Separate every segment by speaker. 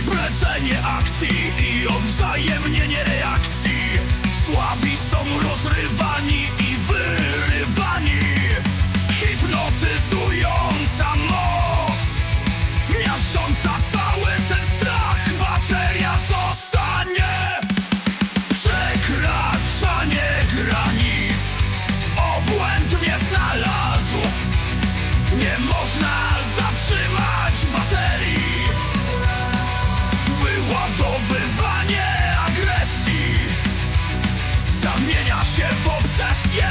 Speaker 1: wyższej plecenie akcji i odwzajemnienie reakcji. Słabi są rozrywani i wyrywani. Hipnotyzująca moc Miażdżąca całość zamienia się w obsesję.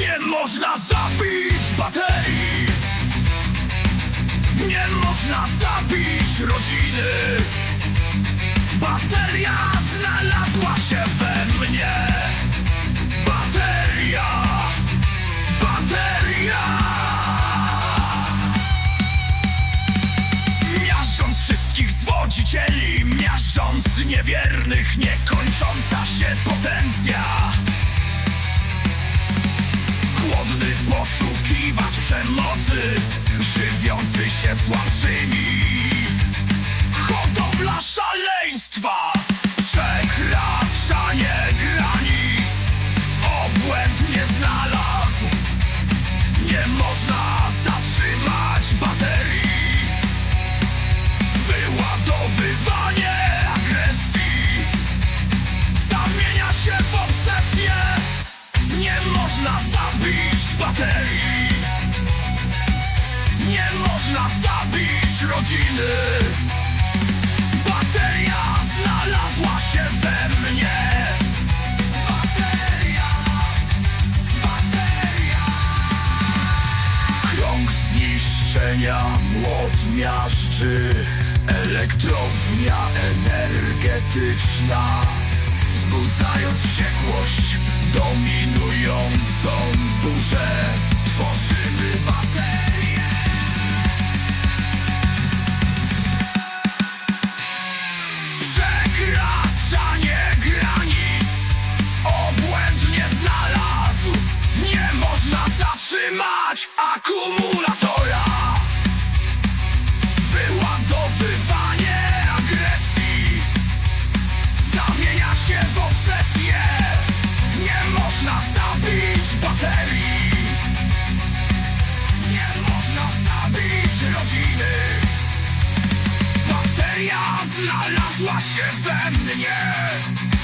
Speaker 1: Nie można zabić baterii Nie można zabić rodziny. Bateria znalazła się we mnie. Bateria. Bateria. Miażdżąc wszystkich zwodzicieli Miażdżąc niewiernych Niekończąca się potęga. Przemocy Żywiący się słabszymi. Hodowla szaleństwa Przekraczanie granic. Obłęd nie znalazł Nie można zatrzymać baterii. Wyładowywanie agresji Zamienia się w obsesję. Nie można zabić baterii można zabić rodziny. Bateria znalazła się we mnie. Bateria Bateria. Krąg zniszczenia młot miażdży Elektrownia energetyczna. Wzbudzając wściekłość dominującą burzę akumulatora Wyładowywanie agresji. Zamienia się w obsesję. Nie można zabić baterii. Nie można zabić rodziny. Bateria znalazła się we mnie